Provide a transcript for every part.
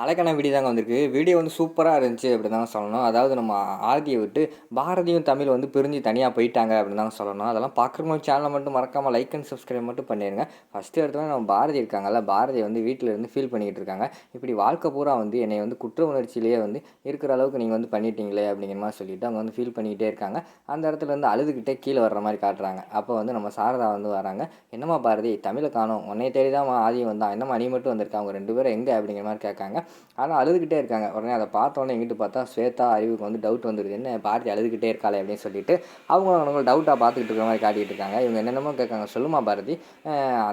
அழகான வீடியோ தாங்க வந்திருக்கு. வீடியோ வந்து சூப்பராக இருந்துச்சு அப்படின்னு தாங்க சொல்லணும். அதாவது நம்ம ஆதியை விட்டு பாரதியும் தமிழ் வந்து பிரிஞ்சு தனியாக போயிட்டாங்க அப்படின்னு தாங்க சொல்லணும். அதெல்லாம் பார்க்குறவங்க சேனலை மட்டும் மறக்காமல் லைக் அண்ட் சப்ஸ்கிரைப் மட்டும் பண்ணிடுங்க ஃபஸ்ட்டு இடத்துல நம்ம பாரதி இருக்காங்கல்ல பாரதி வந்து வீட்டில் இருந்து ஃபீல் பண்ணிக்கிட்டு இருக்காங்க. இப்படி வாழ்க்கை பூரா வந்து என்னை வந்து குற்ற உணர்ச்சியிலேயே வந்து இருக்கிற அளவுக்கு நீங்கள் வந்து பண்ணிட்டீங்களே அப்படிங்கிற மாதிரி சொல்லிட்டு அவங்க வந்து ஃபீல் பண்ணிக்கிட்டே இருக்காங்க. அந்த இடத்துல இருந்து அழுதுகிட்டே கீழே வர்ற மாதிரி காட்டுறாங்க. அப்போ வந்து நம்ம சாரதா வந்து வராங்க. என்னம்மா பாரதி தமிழை காணும். உன்னை தேடி தான் ஆதியம் வந்தான். என்னம்மா நீ மட்டும் வந்திருக்கா? அவங்க ரெண்டு பேரும் எங்கே? அப்படிங்கிற மாதிரி கேட்காங்க. ஆனால் அழுதுகிட்டே இருக்காங்க. உடனே அதை பார்த்தோன்னே எங்கிட்டு பார்த்தா ஸ்வேதா அறிவுக்கு வந்து டவுட் வந்துடுது என்ன பாரதி அழுதுகிட்டே இருக்காளே அப்படின்னு சொல்லிட்டு அவங்க அவங்க டவுட்டாக பார்த்துக்கிட்டு இருக்கிற மாதிரி காட்டிகிட்டு இருக்காங்க. இவங்க என்னென்னமோ கேட்காங்க. சொல்லுமா பாரதி?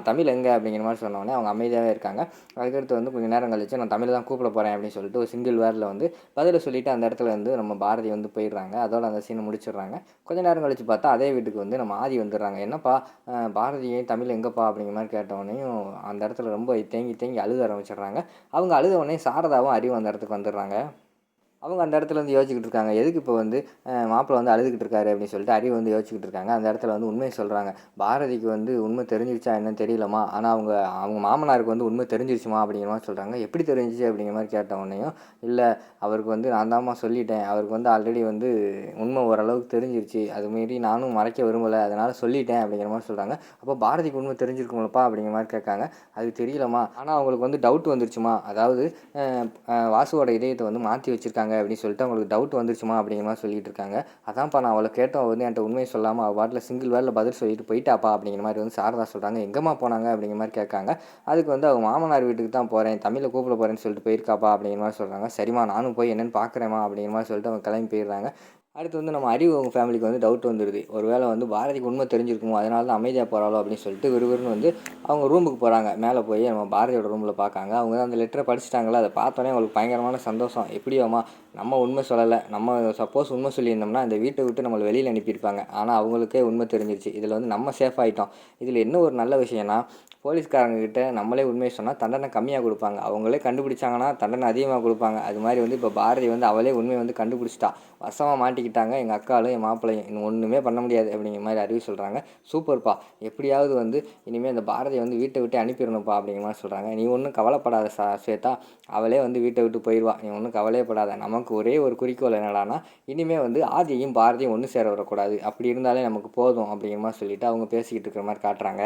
தமிழ் எங்கே? அப்படிங்கிற மாதிரி சொன்னோடனே அவங்க அமைதியாகவே இருக்காங்க. அதுக்கடுத்து வந்து கொஞ்சம் நேரம் கழிச்சு நான் தமிழ் தான் கூப்பிட போகிறேன் அப்படின்னு சொல்லிட்டு ஒரு சிங்கிள் வேரில் வந்து பதில் சொல்லிட்டு அந்த இடத்துல வந்து நம்ம பாரதி வந்து போயிடுறாங்க. அதோட அந்த சீனை முடிச்சிடுறாங்க. கொஞ்ச நேரம் கழிச்சு பார்த்தா அதே வீட்டுக்கு வந்து நம்ம ஆதி வந்துடுறாங்க. என்னப்பா அஹ் பாரதியே தமிழ் எங்கப்பா அப்படிங்கிற மாதிரி கேட்டவொடனையும் அந்த இடத்துல ரொம்ப தேங்கி தேங்கி அழுத ஆரம்பிச்சிடுறாங்க. அவங்க அழுத உடனே சாரதாவும் அறிவு அந்த இடத்துக்கு வந்துடுறாங்க. அவங்க அந்த இடத்துல வந்து யோசிச்சுக்கிட்டு இருக்காங்க. எதுக்கு இப்போ வந்து மாப்பிள்ளை வந்து அழுதுகிட்டு இருக்காரு அப்படின்னு சொல்லிட்டு அறிவு வந்து யோசிச்சுக்கிட்டு இருக்காங்க. அந்த இடத்துல வந்து உண்மையை சொல்கிறாங்க பாரதிக்கு வந்து உண்மை தெரிஞ்சிருச்சா என்னன்னு தெரியலமா ஆனால் அவங்க அவங்க மாமனாருக்கு வந்து உண்மை தெரிஞ்சிருச்சுமா அப்படிங்கிற மாதிரி சொல்கிறாங்க எப்படி தெரிஞ்சிச்சு அப்படிங்கிற மாதிரி கேட்ட உடனேயும் இல்லை அவருக்கு வந்து நான் தாம்மா சொல்லிட்டேன். அவருக்கு வந்து ஆல்ரெடி வந்து உண்மை ஓரளவுக்கு தெரிஞ்சிருச்சு. அது மாரி நானும் மறைக்க விரும்பலை. அதனால் சொல்லிட்டேன் அப்படிங்கிற மாதிரி சொல்கிறாங்க அப்போ பாரதிக்கு உண்மை தெரிஞ்சிருக்குங்களப்பா அப்படிங்கிற மாதிரி கேட்காங்க. அது தெரியலமா ஆனால் அவங்களுக்கு வந்து டவுட் வந்துருச்சுமா. அதாவது வாசுவோட இதயத்தை வந்து மாற்றி வச்சுருக்காங்க. அப்படின்னு சொல்லிட்டு அவங்களுக்கு டவுட் வந்துருச்சுமா அப்படிங்கிற மாதிரி சொல்லிட்டு இருக்காங்க அதான்ப்பா நான் அவளை கேட்டோம் வந்து என்கிட்ட உண்மையை சொல்லாமல் அவள் பாட்டில் சிங்கிள் வேர்டில் பதில் சொல்லிட்டு போயிட்டாப்பா அப்படிங்கிற மாதிரி வந்து சாரதா சொல்கிறாங்க எங்கம்மா போனாங்க அப்படிங்கிற மாதிரி கேட்காங்க. அதுக்கு வந்து அவங்க மாமனார் வீட்டுக்கு தான் போகிறேன் தமிழில் கூப்பிட போகிறேன்னு சொல்லிட்டு போயிருக்காப்பா அப்படிங்கிற மாதிரி சொல்கிறாங்க சரிம்மா நானும் போய் என்னென்னு பார்க்குறேம்மா அப்படிங்கிற மாதிரி சொல்லிட்டு அவங்க கிளம்பி போயிடுறாங்க. அடுத்து வந்து நம்ம அறிவு அவங்க ஃபேமிலிக்கு வந்து டவுட் வந்துடுது ஒரு வேளை வந்து பாரதிக்கு உண்மை தெரிஞ்சிருக்குமோ அதனால தான் அமைதியாக போகிறாளோ அப்படின்னு சொல்லிட்டு விறுவிறுன்னு வந்து அவங்க ரூமுக்கு போகிறாங்க மேலே போய் நம்ம பாரதியோட ரூமில் பார்க்காங்க. அவங்க தான் அந்த லெட்டரை படிச்சிட்டாங்களா அதை பார்த்தோன்னே அவங்களுக்கு பயங்கரமான சந்தோஷம். எப்படியோமா நம்ம உண்மை சொல்லலை. நம்ம சப்போஸ் உண்மை சொல்லியிருந்தோம்னா இந்த வீட்டை விட்டு நம்மளை வெளியில் அனுப்பியிருப்பாங்க. ஆனால் அவங்களுக்கே உண்மை தெரிஞ்சிருச்சு. இதில் வந்து நம்ம சேஃப் ஆகிட்டோம் இதில் என்ன ஒரு நல்ல விஷயம்னா போலீஸ்காரங்கக்கிட்ட நம்மளே உண்மையை சொன்னால் தண்டனை கம்மியாக கொடுப்பாங்க. அவங்களே கண்டுபிடிச்சாங்கன்னா தண்டனை அதிகமாக கொடுப்பாங்க. அது மாதிரி வந்து இப்போ பாரதி வந்து அவளே உண்மையை வந்து கண்டுபிடிச்சிட்டா. வசமாக மாட்டி மாட்டிக்கிட்டாங்க. எங்கள் அக்காலும் என் மாப்பிள்ளையும். இன்னும் ஒன்றுமே பண்ண முடியாது அப்படிங்கிற மாதிரி அறிவு சொல்கிறாங்க சூப்பர்ப்பா. எப்படியாவது வந்து இனிமேல் அந்த பாரதியை வந்து வீட்டை விட்டு அனுப்பிடணும்ப்பா அப்படிங்கிற மாதிரி சொல்கிறாங்க நீ ஒன்றும் கவலைப்படாத சா ஸ்வேதா. அவளே வந்து வீட்டை விட்டு போயிடுவா நீ ஒன்றும் கவலையப்படாத நமக்கு ஒரே ஒரு குறிக்கோள் என்னடானா இனிமேல் வந்து ஆதியையும் பாரதியும் ஒன்று சேர வரக்கூடாது அப்படி இருந்தாலே நமக்கு போதும் அப்படிங்கிற மாதிரி சொல்லிவிட்டு அவங்க பேசிக்கிட்டு இருக்கிற மாதிரி காட்டுறாங்க.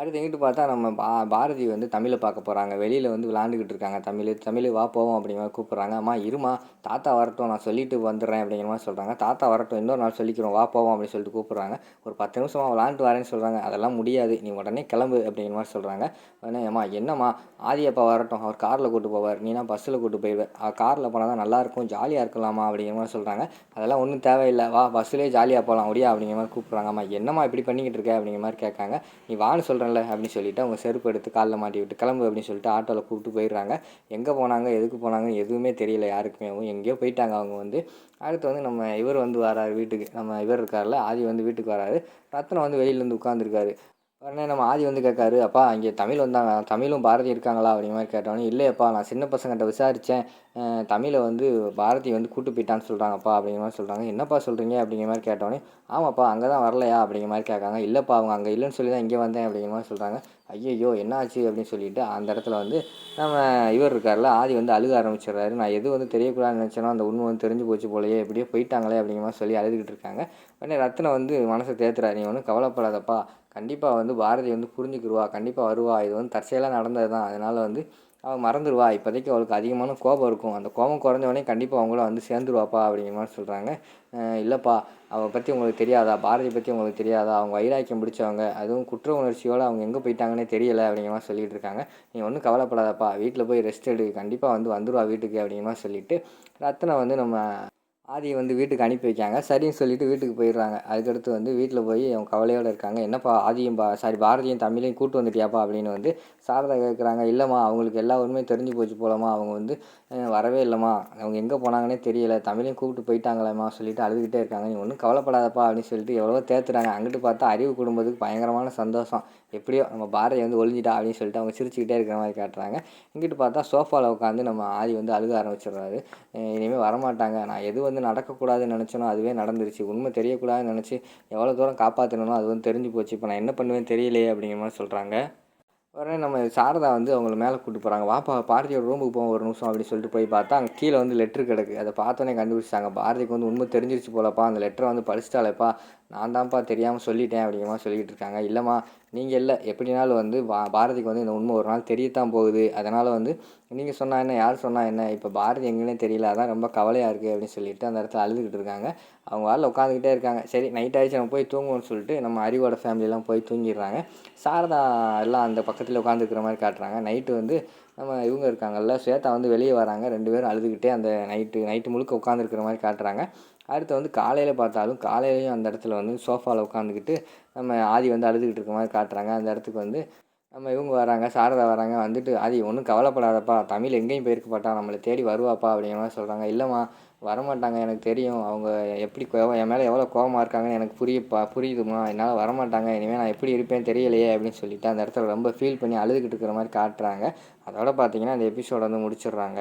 அடுத்து எங்கிட்டு பார்த்தா நம்ம பா பாரதி வந்து தமிழை பார்க்க போகிறாங்க வெளியில் வந்து விளாண்டுக்கிட்டு இருக்காங்க. தமிழ் தமிழ் வா போவோம் அப்படிங்கிற மாதிரி கூப்பிட்றாங்க. அம்மா இருமா தாத்தா வரட்டும் நான் சொல்லிட்டு வந்துடுறேன் அப்படிங்கிற மாதிரி சொல்கிறாங்க தாத்தா வரட்டும் இன்னொரு நாள் சொல்லிக்கிறோம் வா போவோம் அப்படின்னு சொல்லிட்டு கூப்பிட்றாங்க. ஒரு பத்து நிமிஷமாக விளாண்டுட்டு வரேன்னு சொல்கிறாங்க அதெல்லாம் முடியாது. நீ உடனே கிளம்பு அப்படிங்கிற மாதிரி சொல்கிறாங்க உடனே அம்மா என்னம்மா ஆதியப்பா வரட்டும். அவர் காரில் கூட்டு போவார். நீனா பஸ்ஸில் கூட்டு போயிடுவேன் காரில் போனால் தான் நல்லாயிருக்கும் ஜாலியாக இருக்கலாமா அப்படிங்கிற மாதிரி சொல்கிறாங்க அதெல்லாம் ஒன்றும் தேவையில்லை. வா பஸ்ஸிலே ஜாலியாக போகலாம் ஒடியா அப்படிங்கிற மாதிரி கூப்பிட்றாங்கம்மா என்னம்மா இப்படி பண்ணிக்கிட்டு இருக்க அப்படிங்கிற மாதிரி கேட்காங்க. நீ வான்னு சொல்கிறேன் சொல்கிறேன்ல அப்படின்னு சொல்லிட்டு அவங்க செருப்பு எடுத்து காலில் மாட்டி விட்டு கிளம்பு அப்படின்னு சொல்லிட்டு ஆட்டோவில் கூப்பிட்டு போயிடுறாங்க. எங்கே போனாங்க எதுக்கு போனாங்க எதுவுமே தெரியல யாருக்குமே. அவங்க எங்கேயோ போயிட்டாங்க. அவங்க வந்து அடுத்து வந்து நம்ம இவர் வந்து வராரு வீட்டுக்கு. நம்ம இவர் இருக்கார்ல ஆதி வந்து வீட்டுக்கு வராரு. ரத்னம் வந்து வெளியிலேருந்து உட்காந்துருக்காரு உடனே நம்ம ஆதி வந்து கேட்காரு அப்பா இங்கே தமிழ் வந்தாங்க தமிழும் பாரதி இருக்காங்களா? அப்படிங்கிற மாதிரி கேட்டோன்னே இல்லையப்பா நான் சின்ன பசங்கிட்ட விசாரித்தேன் தமிழை வந்து பாரதி வந்து கூட்டு போயிட்டான்னு சொல்கிறாங்கப்பா அப்படிங்கிற மாதிரி சொல்கிறாங்க என்னப்பா சொல்கிறீங்க அப்படிங்கிற மாதிரி கேட்டோன்னே ஆமாப்பா அங்கே தான் வரலையா? அப்படிங்கிற மாதிரி கேட்காங்க. இல்லைப்பா அவங்க அங்கே இல்லைன்னு சொல்லி தான் இங்கே வந்தேன். அப்படிங்கிற மாதிரி சொல்கிறாங்க ஐயையோ என்னாச்சு அப்படின்னு சொல்லிட்டு அந்த இடத்துல வந்து நம்ம இவர் இருக்கார்ல ஆதி வந்து அழுக ஆரம்பிச்சிடுறாரு. நான் எது வந்து தெரியக்கூடாதுன்னு நினச்சேனோ அந்த உண்மை வந்து தெரிஞ்சு போச்சு போலயே எப்படியோ போயிட்டாங்களே அப்படிங்கிற மாதிரி சொல்லி அழுதுகிட்டு இருக்காங்க. உடனே ரத்னம் வந்து மனசை தேத்துறாரு. நீ ஒன்றும் கவலைப்படாதப்பா கண்டிப்பாக வந்து பாரதி வந்து புரிஞ்சுக்கிடுவா கண்டிப்பாக வருவா. இது வந்து தற்செயலாக நடந்தது தான் அதனால் வந்து அவள் மறந்துடுவா இப்போதைக்கு அவளுக்கு அதிகமான கோபம் இருக்கும். அந்த கோபம் குறைஞ்சவொடனே கண்டிப்பாக அவங்கள வந்து சேர்ந்துருவாப்பா அப்படிங்கிற மாதிரி சொல்கிறாங்க இல்லைப்பா அவளை பற்றி உங்களுக்கு தெரியாதா? பாரதி பற்றி உங்களுக்கு தெரியாதா? அவங்க வைராக்கியம் பிடிச்சவங்க அதுவும் குற்ற உணர்ச்சியோடு அவங்க எங்கே போயிட்டாங்கன்னே தெரியலை அப்படிங்கிற மாதிரி சொல்லிட்டு இருக்காங்க. நீ ஒன்றும் கவலைப்படாதப்பா. வீட்டில் போய் ரெஸ்ட் எடு. கண்டிப்பாக வந்து வந்துடுவா வீட்டுக்கு அப்படிங்கிற மாதிரி சொல்லிவிட்டு ரத்தனை வந்து நம்ம ஆதியை வந்து வீட்டுக்கு அனுப்பி வைக்காங்க. சரின்னு சொல்லிட்டு வீட்டுக்கு போயிடுறாங்க. அதுக்கடுத்து வந்து வீட்டில் போய் அவங்க கவலையோடு இருக்காங்க. என்னப்பா ஆதியும் பா சாரி பாரதியும் தமிழையும் கூட்டு வந்துட்டியாப்பா? அப்படின்னு வந்து சாரதா கேட்குறாங்க இல்லைம்மா அவங்களுக்கு எல்லா உண்மையும் தெரிஞ்சு போச்சு போலாமா அவங்க வந்து வரவே இல்லைம்மா. அவங்க எங்கே போனாங்கன்னே தெரியல. தமிழையும் கூப்பிட்டு போயிட்டாங்களேம்மா சொல்லிட்டு அழுதுகிட்டே இருக்காங்க. நீ ஒன்றும் கவலைப்படாதப்பா அப்படின்னு சொல்லிட்டு எவ்வளோ தேத்துறாங்க. அங்கிட்டு பார்த்தா அறிவு குடும்பத்துக்கு பயங்கரமான சந்தோஷம். எப்படியோ நம்ம பாரதி வந்து ஒழிஞ்சிட்டா அப்படின்னு சொல்லிட்டு அவங்க சிரிச்சுக்கிட்டே இருக்கிற மாதிரி காட்டுறாங்க. இங்கிட்டு பார்த்தா சோஃபாவில் உட்காந்து நம்ம ஆதி வந்து அழுக ஆரம்பிச்சிடுறாரு. இனிமேல் வரமாட்டாங்க. நான் எது வந்து நடக்கக்கூடாதுன்னு நினச்சனோ அதுவே நடந்துருச்சு. உண்மை தெரியக்கூடாதுன்னு நினச்சி எவ்வளோ தூரம் காப்பாற்றணுமோ அது வந்து தெரிஞ்சு போச்சு. இப்போ நான் என்ன பண்ணுவேன்னு தெரியலையே அப்படிங்கிற மாதிரி சொல்கிறாங்க உடனே நம்ம சாரதா வந்து அவங்கள மேலே கூப்பிட்டு போகிறாங்க வாப்பா பாரதியோட ரூமுக்கு போவோம் ஒரு நிமிஷம் அப்படின்னு சொல்லிட்டு போய் பார்த்தா அங்கே கீழே வந்து லெட்ரு கிடக்கு. அதை பார்த்தோன்னே கண்டுபிடிச்சாங்க பாரதிக்கு வந்து உண்மை தெரிஞ்சிருச்சு போலப்பா. அந்த லெட்டரை வந்து படிச்சிட்டாலேப்பா நான் தான்ப்பா தெரியாமல் சொல்லிட்டேன் அப்படிங்கிற சொல்லிகிட்டு சொல்லிக்கிட்டு இருக்காங்க. இல்லைம்மா நீங்கள் இல்லை எப்படினாலும் வந்து பா பாரதிக்கு வந்து இந்த உண்மை ஒரு நாள் தெரியத்தான் போகுது. அதனால் வந்து நீங்கள் சொன்னால் என்ன யார் சொன்னால் என்ன இப்போ பாரதி எங்கேனே தெரியல அதான் ரொம்ப கவலையாக இருக்குது அப்படின்னு சொல்லிட்டு அந்த இடத்துல அழுதுகிட்டு இருக்காங்க. அவங்க வாரில் உட்காந்துக்கிட்டே இருக்காங்க. சரி நைட் ஆயிடுச்சு நம்ம போய் தூங்குவோம்னு சொல்லிட்டு நம்ம அறிவோட ஃபேமிலியெலாம் போய் தூங்கிடுறாங்க. சாரதா எல்லாம் அந்த பக்கத்தில் உட்காந்துருக்கிற மாதிரி காட்டுறாங்க. நைட்டு வந்து நம்ம இவங்க இருக்காங்கல்ல ஸ்வேதா வந்து வெளியே வராங்க. ரெண்டு பேரும் அழுதுகிட்டே அந்த நைட்டு நைட்டு முழுக்க உட்காந்துருக்கிற மாதிரி காட்டுறாங்க. அடுத்து வந்து காலையில் பார்த்தாலும் காலையிலையும் அந்த இடத்துல வந்து சோஃபாவில் உட்காந்துக்கிட்டு நம்ம ஆதி வந்து அழுதுகிட்டு இருக்க மாதிரி காட்டுறாங்க. அந்த இடத்துக்கு வந்து நம்ம இவங்க வராங்க சாரதா வராங்க. வந்துட்டு ஆதி ஒன்றும் கவலைப்படாதப்பா. தமிழ் எங்கேயும் போயிருக்க நம்மளை தேடி வருவாப்பா. அப்படிங்கிற மாதிரி சொல்கிறாங்க இல்லைம்மா வரமாட்டாங்க எனக்கு தெரியும். அவங்க எப்படி என் மேலே எவ்வளோ கோவமாக இருக்காங்கன்னு எனக்கு புரியுப்பா புரியுதுமா. என்னால் வரமாட்டாங்க. இனிமேல் நான் எப்படி இருப்பேன் தெரியலையே அப்படின்னு சொல்லிட்டு அந்த இடத்துல ரொம்ப ஃபீல் பண்ணி அழுதுகிட்டு இருக்கிற மாதிரி காட்டுறாங்க. அதோட பார்த்தீங்கன்னா அந்த எபிசோட வந்து முடிச்சிடுறாங்க.